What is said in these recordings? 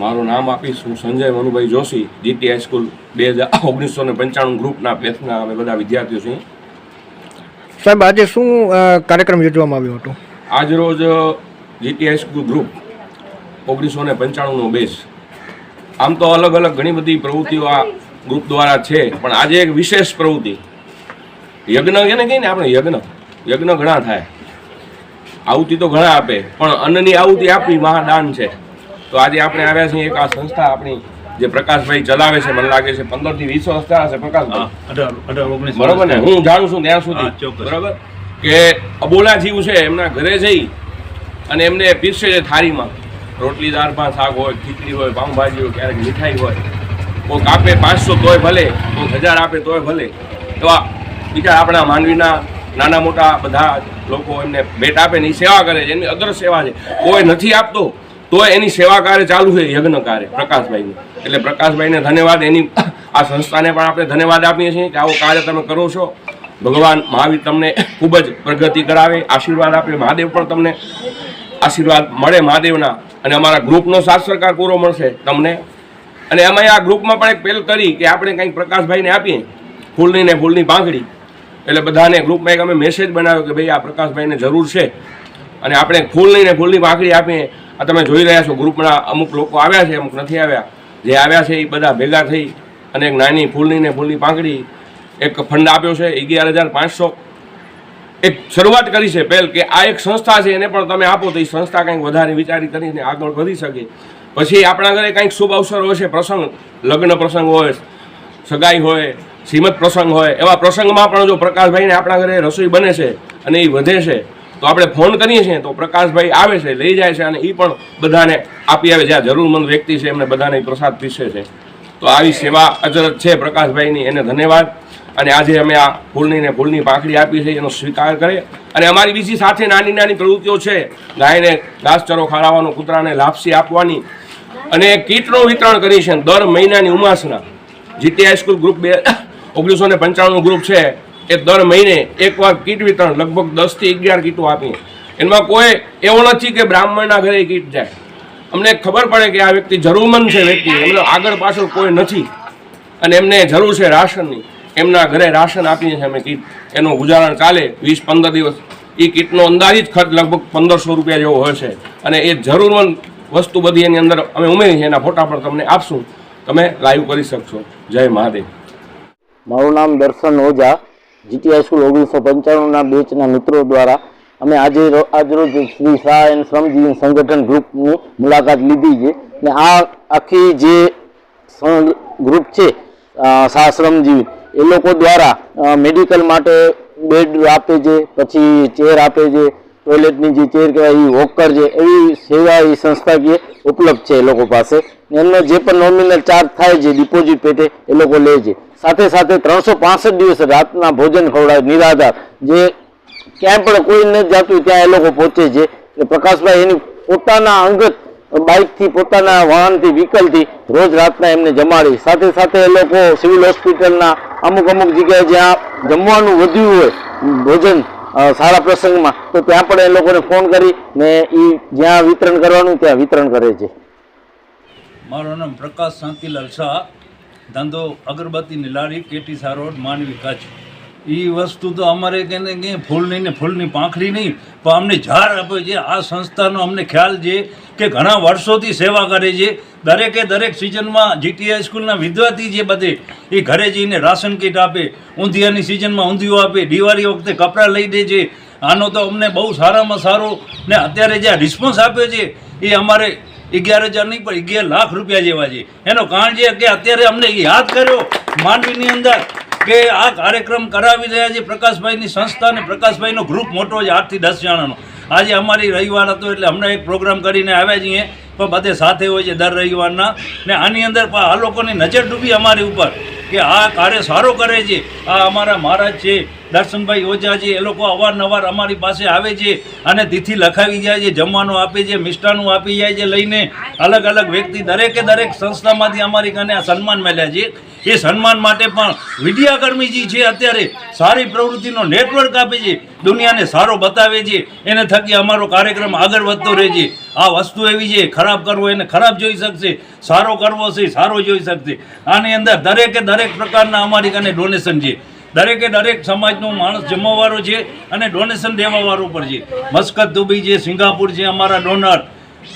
મારું નામ આપીશ હું Sanjay Manubhai Joshi GT high school બે હજાર ઓગણીસો ને પંચાણું ગ્રુપના બેચના અમે બધા વિદ્યાર્થીઓ છીએ. સાહેબ આજે શું કાર્યક્રમ યોજવામાં આવ્યો હતો? આજરોજ જીટી હાઈસ્કૂલ ગ્રુપ ઓગણીસો ને પંચાણુંનો બેચ આમ તો અલગ અલગ ઘણી બધી પ્રવૃત્તિઓ આ ગ્રુપ દ્વારા છે પણ આજે એક વિશેષ પ્રવૃત્તિ. યજ્ઞ એને કહીએ ને આપણે યજ્ઞ યજ્ઞ ઘણા થાય. આહુતિ તો ઘણા આપે પણ અન્નની આહુતિ આપવી મહાદાન છે. તો આજે આપણે આવ્યા છીએ એક આ સંસ્થા આપણી જે પ્રકાશભાઈ ચલાવે છે મને લાગે છે પંદરથી વીસ સંસ્થા હશે પ્રકાશભાઈ. બરોબર ને? હું જાણું છું ત્યાં સુધી. બરોબર? કે અબોલા જીવ છે એમના ઘરે જઈ અને એમને પીરસે છે થાળીમાં. રોટલી દાળ ભાત શાક હોય ખીચડી હોય પાઉંભાજી હોય ક્યારેક મીઠાઈ હોય. કોઈક આપે પાંચસો તોય ભલે કોઈક હજાર આપે તોય ભલે. એવા બીજા આપણા માનવીના નાના મોટા બધા લોકો એમને ભેટ આપે ને એ સેવા કરે છે એની અદર સેવા છે. કોઈ નથી આપતો તોય એની સેવા કાર્ય ચાલુ છે યજ્ઞ કાર્ય પ્રકાશભાઈનું. એટલે પ્રકાશભાઈને ધન્યવાદ. એની આ સંસ્થાને પણ આપણે ધન્યવાદ આપીએ છીએ કે આવું કાર્ય તમે કરો છો. ભગવાન મહાવીર તમને ખૂબ જ પ્રગતિ કરાવે. આશીર્વાદ આપે. મહાદેવ પણ તમને આશીર્વાદ મળે મહાદેવના. અને અમારા ગ્રુપનો સાથ સરકાર પૂરો મળશે તમને. અને અમે આ ગ્રુપમાં પણ એક પહેલ કરી કે આપણે કંઈક પ્રકાશભાઈને આપીએ. ફૂલની ને ફૂલની પાંખડી. એટલે બધાને ગ્રુપમાં એક અમે મેસેજ બનાવ્યો કે ભાઈ આ પ્રકાશભાઈને જરૂર છે. અને આપણે ફૂલની ને ફૂલની પાંખડી આપીએ. આ તમે જોઈ રહ્યા છો, ગ્રુપના અમુક લોકો આવ્યા છે, અમુક નથી આવ્યા. જે આવ્યા છે એ બધા ભેગા થઈ અને એક નાની ફૂલની ને ફૂલની પાંખડી એક ફંડ આપ્યો છે, અગિયાર હજાર પાંચસો. એક શરૂઆત કરી છે પહેલ કે આ એક સંસ્થા છે, એને પણ તમે આપો તો એ સંસ્થા કંઈક વધારે વિચારી કરીને આગળ વધી શકે. પછી આપણા ઘરે કંઈક શુભ અવસર હોય છે, પ્રસંગ, લગ્ન પ્રસંગ હોય, સગાઈ હોય શ્રીમદ પ્રસંગ હોય, એવા પ્રસંગમાં પણ જો પ્રકાશભાઈને આપણા ઘરે રસોઈ બને છે અને એ વધે છે તો આપણે ફોન કરીએ છીએ તો પ્રકાશભાઈ આવે છે, લઈ જાય છે અને એ પણ બધાને આપી આવે જ્યાં જરૂરમંદ વ્યક્તિ છે, એમને બધાને પ્રસાદ પીસે છે. તો આવી સેવા અચરત છે પ્રકાશભાઈની, એને ધન્યવાદ. અને આજે અમે આ ફૂલની ને ફૂલની પાંખડી આપી છે, એનો સ્વીકાર કરે. અને અમારી બીજી સાથે નાની નાની પ્રવૃત્તિઓ છે. ગાયને ઘાસચારો ખવડાવવાનો કૂતરાને લાપસી આપવાની. અને કીટનું વિતરણ કરી છે દર મહિનાની ઉમાસના. જીટી હાઈસ્કૂલ ગ્રુપ બે, ઓગણીસો ને પંચાણું ગ્રુપ છે. એ દર મહિને એકવાર કીટ વિતરણ, લગભગ દસથી અગિયાર કીટો આપીએ. એમાં કોઈ એવો નથી કે બ્રાહ્મણના ઘરે કીટ જાય. અમને ખબર પડે કે આ વ્યક્તિ જરૂરમંદ છે વ્યક્તિ, એમનો આગળ પાછળ કોઈ નથી. અને એમને જરૂર છે રાશનની. એમના ઘરે રાશન આપીએ છીએ અમે કીટ. એનું ગુજારણ ચાલે વીસ પંદર દિવસ. એ કીટનો અંદાજિત ખર્ચ લગભગ પંદરસો રૂપિયા જેવો હોય છે. અને એ જરૂરમંદ વસ્તુ બધી એની અંદર અમે ઉમેરી છે એના ફોટા પણ તમને આપશું. તમે લાઈવ કરી શકશો. જય મહાદેવ. મારું નામ દર્શન ઓઝા. જીટી હાઈસ્કૂલ ઓગણીસો પંચાણુંના બેચના મિત્રો દ્વારા અમે આજે આજરોજ શ્રી શાહ એન્ડ શ્રમજીવી સંગઠન ગ્રુપની મુલાકાત લીધી છે. ને આ આખી જે ગ્રુપ છે શાહ શ્રમજીવી એ લોકો દ્વારા મેડિકલ માટે બેડ આપે છે, પછી ચેર આપે છે, ટોયલેટની જે ચેર કહેવાય, એ વોકર છે, એવી સેવા એ સંસ્થાકીય ઉપલબ્ધ છે એ લોકો પાસે. એમનો જે પણ નોમિનલ ચાર્જ થાય છે, ડિપોઝિટ પેટે, એ લોકો લે છે. સાથે સાથે ત્રણસો પાસઠ દિવસ રાતના ભોજન ખવડાવે, નિરાધાર. જે ક્યાંય પણ કોઈ ન જાતું ત્યાં એ લોકો પહોંચે છે. એટલે પ્રકાશભાઈ એની પોતાના અંગત બાઇકથી, પોતાના વાહનથી, વ્હીકલથી રોજ રાતના એમને જમાડી. સાથે સાથે એ લોકો સિવિલ હોસ્પિટલના અમુક અમુક જગ્યાએ જ્યાં જમવાનું વધ્યું હોય, ભોજન સારા પ્રસંગમાં, તો ત્યાં પણ એ લોકોને ફોન કરી ને એ જ્યાં વિતરણ કરવાનું ત્યાં વિતરણ કરે છે. મારું નામ પ્રકાશ શાંતિલાલ શાહ. ધંધો અગરબત્તીની લારી, કેટીસા રોડ માનવી કચ્છ. એ વસ્તુ તો અમારે કે ને નહીં ને ફૂલની પાંખડી નહીં, પણ અમને ઝાડ આપે છે, આ સંસ્થાનો અમને ખ્યાલ છે કે ઘણા વર્ષોથી સેવા કરે છે. દરેકે દરેક સિઝનમાં જીટીઆઈ સ્કૂલના વિદ્યાર્થી જે બધે, એ ઘરે જઈને રાશન કીટ આપે, ઊંધિયાની સિઝનમાં ઊંધિયું આપે, દિવાળી વખતે કપડાં લઈ દે છે આનો તો અમને બહુ સારામાં સારો ને અત્યારે જે રિસ્પોન્સ આપ્યો છે, એ અમારે અગિયાર હજાર નહીં, પણ અગિયાર લાખ રૂપિયા જેવા છે. એનો કારણ છે કે અત્યારે અમને યાદ કર્યો માંડવીની અંદર કે આ કાર્યક્રમ કરાવી રહ્યા છે પ્રકાશભાઈની સંસ્થા અને પ્રકાશભાઈનો ગ્રુપ મોટો છે આઠથી દસ જણાનો. આજે અમારી રવિવાર હતો એટલે હમણાં એક પ્રોગ્રામ કરીને આવ્યા છીએ. પણ બધે સાથે હોય છે દર રવિવારના. ને આની અંદર પણ આ લોકોની નજર ડૂબી અમારી ઉપર. કે આ કાર્ય સારો કરે છે, આ અમારા મહારાજ છે, દર્શનભાઈ ઓઝાજી એ લોકો અવારનવાર અમારી પાસે આવે છે અને તિથિ લખાવી જાય છે, જમવાનું આપે છે, મિષ્ટાનું આપી જાય છે, લઈને અલગ અલગ વ્યક્તિ દરેકે દરેક સંસ્થામાંથી અમારી કને સન્માન મળ્યા છે. એ સન્માન માટે પણ વિદ્યાકર્મીજી છે અત્યારે સારી પ્રવૃત્તિનો નેટવર્ક આપે છે. દુનિયાને સારો બતાવે છે. એને થકી અમારો કાર્યક્રમ આગળ વધતો રહે છે. આ વસ્તુ એવી છે, ખરાબ કરવો એને ખરાબ જોઈ શકશે. સારો કરવો છે, સારો જોઈ શકશે. આની અંદર દરેકે દરેક પ્રકારના અમારી કને ડોનેશન છે. દરેકે દરેક સમાજનો માણસ જમવાવાળો છે અને ડોનેશન દેવાવાળો પણ છે. મસ્કત દુબઈ છે, સિંગાપુર છે, અમારા ડોનર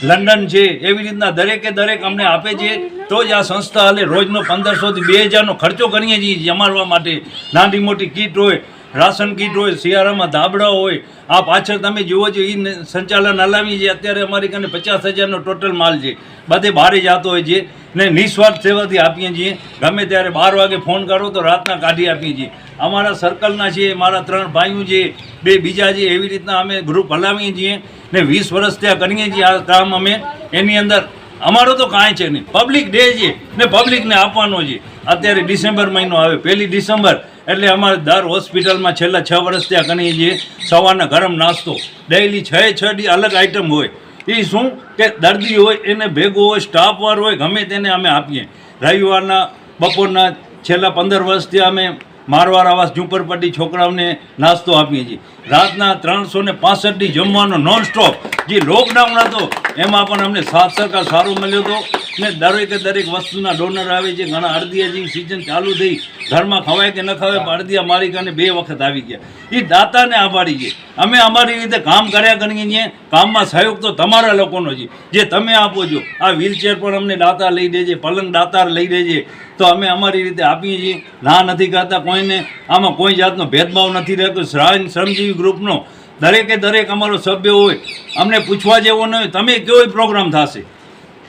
લંડન છે, એવી રીતના દરેકે દરેક અમને આપે છે. તો જ આ સંસ્થા હાલે. રોજનો પંદરસોથી બે હજારનો ખર્ચો કરીએ છીએ જમાડવા માટે. નાની મોટી કીટ હોય, રાશન કીટ હોય, શિયાળામાં ધાબળા હોય. આ પાછળ તમે જુઓ છો એ સંચાલન હલાવી છે. અત્યારે અમારી કને પચાસ હજારનો ટોટલ માલ છે. બધે બહારે જતો હોય છે ને નિસ્વાર્થ સેવાથી આપીએ છીએ. ગમે ત્યારે બાર વાગે ફોન કરો તો રાતના કાઢી આપીએ છીએ. અમારા સર્કલના છે, મારા ત્રણ ભાઈઓ છે. બે બીજા જે એવી રીતના અમે ગ્રુપ હલાવીએ છીએ ને વીસ વર્ષ ત્યાં કરીએ છીએ આ કામ અમે, એની અંદર અમારો તો કાંઈ છે નહીં. પબ્લિક ડે છે ને પબ્લિકને આપવાનો છે. અત્યારે ડિસેમ્બર મહિનો આવે, પહેલી ડિસેમ્બર, એટલે અમારે દર હોસ્પિટલમાં છેલ્લા છ વર્ષ ત્યાં કરીએ છીએ. સવારના ગરમ નાસ્તો ડેઇલી છ છ ડી અલગ આઈટમ હોય. એ શું કે દર્દી હોય, એને ભેગો હોય સ્ટાફવાર હોય, ગમે તેને અમે આપીએ. રવિવારના, બપોરના છેલ્લા પંદર વર્ષથી અમે મારવાર આવાસ ઝુંપડપટ્ટી છોકરાઓને નાસ્તો આપીએ છીએ. રાતના ત્રણસો ને પાસઠની જમવાનો નોન સ્ટોપ જે લોકડાઉન હતો, એમાં પણ અમને સાથ સરકાર સારો મળ્યો હતો. ને દરેકે દરેક વસ્તુના ડોનર આવે છે. ઘણા અડદિયાજી સિઝન ચાલુ થઈ. ઘરમાં ખવાય કે ન ખવાય, પણ અડદિયા મારી કાને બે વખત આવી ગયા. એ દાતાને આભારી છે. અમે અમારી રીતે કામ કર્યા કરીએ છીએ. કામમાં સહયોગ તો તમારા લોકોનો છે. જે તમે આપો છો, આ વ્હીલચેર પણ અમને દાતા લઈ દેજે પલંગ દાતાર લઈ દેજે તો અમે અમારી રીતે આપીએ છીએ. ના નથી કરતા કોઈને. આમાં કોઈ જાતનો ભેદભાવ નથી રહેતો. શ્રાવણ શ્રમજીવી ગ્રુપનો દરેકે દરેક અમારો સભ્ય હોય. અમને પૂછવા જેવો ન હોય. તમે કયો પ્રોગ્રામ થશે?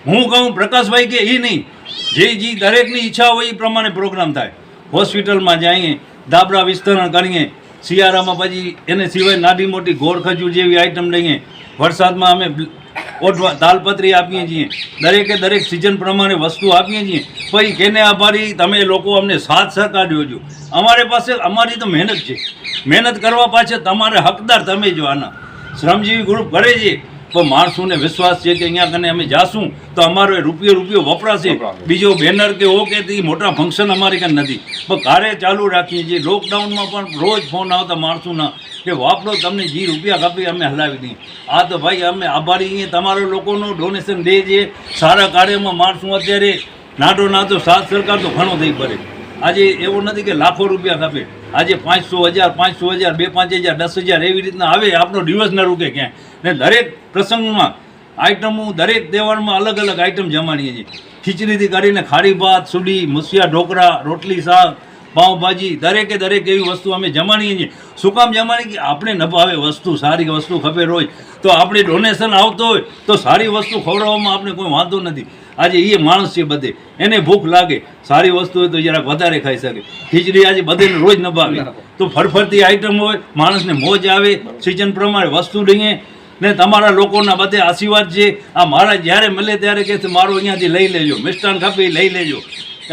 હું કહું પ્રકાશભાઈ કે એ નહીં. જે જે દરેકની ઈચ્છા હોય એ પ્રમાણે પ્રોગ્રામ થાય. હોસ્પિટલમાં જઈએ ધાબળા વિસ્તરણ કરીએ, શિયાળામાં પછી એને સિવાય નાની મોટી ગોળ જેવી આઈટમ લઈએ. વરસાદમાં અમે ઓઢવા તાલપત્રી આપીએ છીએ. દરેકે દરેક સિઝન પ્રમાણે વસ્તુ આપીએ છીએ. પછી કેને આભારી? તમે લોકો અમને સાથ સહકાર છો. અમારે પાસે, અમારી તો મહેનત છે. મહેનત કરવા પાછળ તમારે હકદાર તમે જો આના. શ્રમજીવી ગ્રુપ કરે છે. પણ માણસોને વિશ્વાસ છે કે અહીંયા કને અમે જાશું તો અમારો એ રૂપિયો રૂપિયો વપરાશે. બીજો બેનર કે ઓ કે તે મોટા ફંક્શન અમારી ક્યાં નથી. પણ કાર્ય ચાલુ રાખીએ છીએ. લોકડાઉનમાં પણ રોજ ફોન આવતા માણસોના કે વાપરો તમને જે રૂપિયા કાપી અમે હલાવી દઈએ. આ તો ભાઈ અમે આભારી તમારા લોકોનું ડોનેશન દે છે. સારા કાર્યમાં માણસો અત્યારે નાટો નાતો સાત સરકાર તો ઘણો થઈ પડે આજે એવું નથી કે લાખો રૂપિયા ખપે આજે પાંચસો હજાર પાંચસો હજાર, બે પાંચ હજાર, દસ હજાર એવી રીતના આવે આપણો દિવસ ન રૂકે ક્યાંય. ને દરેક પ્રસંગમાં આઈટમો દરેક તહેવારમાં અલગ અલગ આઈટમ જમાડીએ છીએ. ખીચડીથી કરીને ખારી ભાત સુડી મસિયા ઢોકળા, રોટલી, શાક પાઉંભાજી દરેકે દરેક એવી વસ્તુ અમે જમાણીએ છીએ. શું કામ જમાણી કે આપણે ન ભાવે વસ્તુ સારી વસ્તુ ખપે રોજ. તો આપણે ડોનેશન આવતો હોય તો સારી વસ્તુ ખવડાવવામાં આપણે કોઈ વાંધો નથી. આજે એ માણસ છે બધે. એને ભૂખ લાગે સારી વસ્તુ હોય તો જરાક વધારે ખાઈ શકે. ખીચડી આજે બધેને રોજ ન ભાવે. તો ફરફરતી આઈટમ હોય માણસને મોજ આવે સિઝન પ્રમાણે વસ્તુ લઈએ ને તમારા લોકોના બધે આશીર્વાદ છે. આ મારા જ્યારે મળે ત્યારે કહે મારો મારું અહીંયાથી લઈ લેજો. મિષ્ટાન ખપે લઈ લેજો.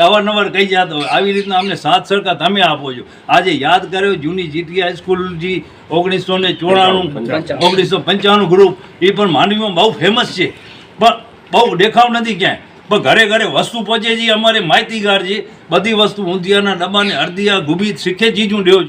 અવારનવાર કહી જતો હોય આવી રીતના અમને સાથ સરકાર તમે આપો છો. આજે યાદ કર્યો જૂની જીટી હાઈસ્કૂલ જે ઓગણીસો ને ચોરાણું ઓગણીસો પંચાણું ગ્રુપ એ પણ માંડવીમાં બહુ ફેમસ છે. પણ બહુ દેખાવ નથી ક્યાંય. પણ ઘરે ઘરે વસ્તુ પહોંચે છે અમારે માહિતીગાર છે. બધી વસ્તુ ઊંધિયાના ડબ્બાને અડધિયા ગુબી શીખે ચીજું દેવ